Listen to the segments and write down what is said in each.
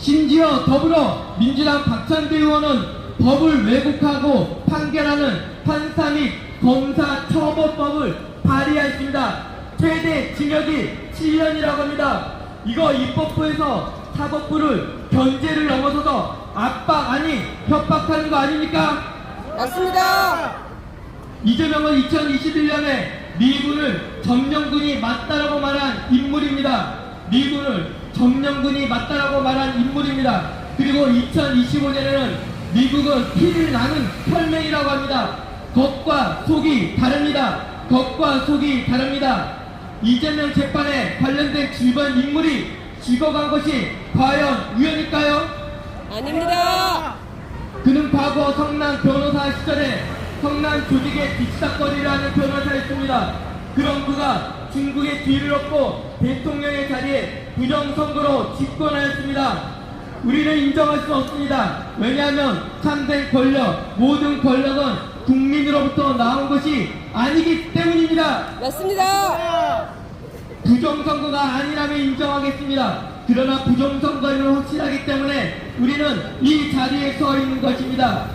심지어 더불어 민주당 박찬대 의원은 법을 왜곡하고 판결하는 판사 및 검사 처벌법을 발의하였습니다. 최대 징역이 7년이라고 합니다. 이거 입법부에서 사법부를 견제를 넘어서서 압박 아니 협박하는 거 아닙니까? 맞습니다. 이재명은 2021년에 미군을 점령군이 맞다라고 말한 인물입니다. 미군을 점령군이 맞다라고 말한 인물입니다. 그리고 2025년에는 미국은 피를 나는 혈맹이라고 합니다. 겉과 속이 다릅니다. 겉과 속이 다릅니다. 이재명 재판에 관련된 주변 인물이 죽어간 것이 과연 우연일까요? 아닙니다. 그는 과거 성남 변호사 시절에 성남 조직의 하는 변호사였습니다. 그런 그가 중국의 뒤를 얻고 대통령의 자리에 부정선거로 집권하였습니다. 우리는 인정할 수 없습니다. 왜냐하면 참된 권력, 모든 권력은 국민으로부터 나온 것이 아니기 때문입니다. 맞습니다. 부정선거가 아니라면 인정하겠습니다. 그러나 부정선거는 확실하기 때문에 우리는 이 자리에 서 있는 것입니다.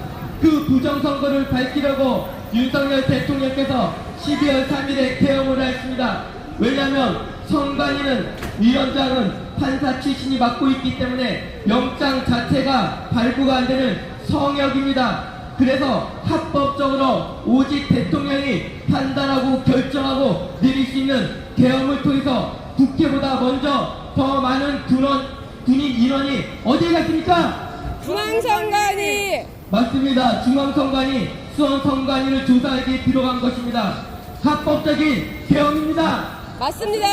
그 부정선거를 밝히려고 윤석열 대통령께서 12월 3일에 개엄을 했습니다. 왜냐하면 선관위는 위원장은 판사 출신이 맡고 있기 때문에 영장 자체가 발부가 안 되는 성역입니다. 그래서 합법적으로 오직 대통령이 판단하고 결정하고 내릴 수 있는 계엄을 통해서 국회보다 먼저 더 많은 군원, 군인 인원이 어디에 갔습니까? 중앙선관위 맞습니다. 중앙선관위, 수원선관위를 조사하기 들어간 것입니다. 합법적인 계엄입니다. 맞습니다.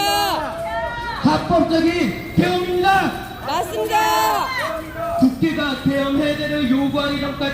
합법적인 계엄입니다. 맞습니다. 국회가 계엄 해제를 요구하기 전까지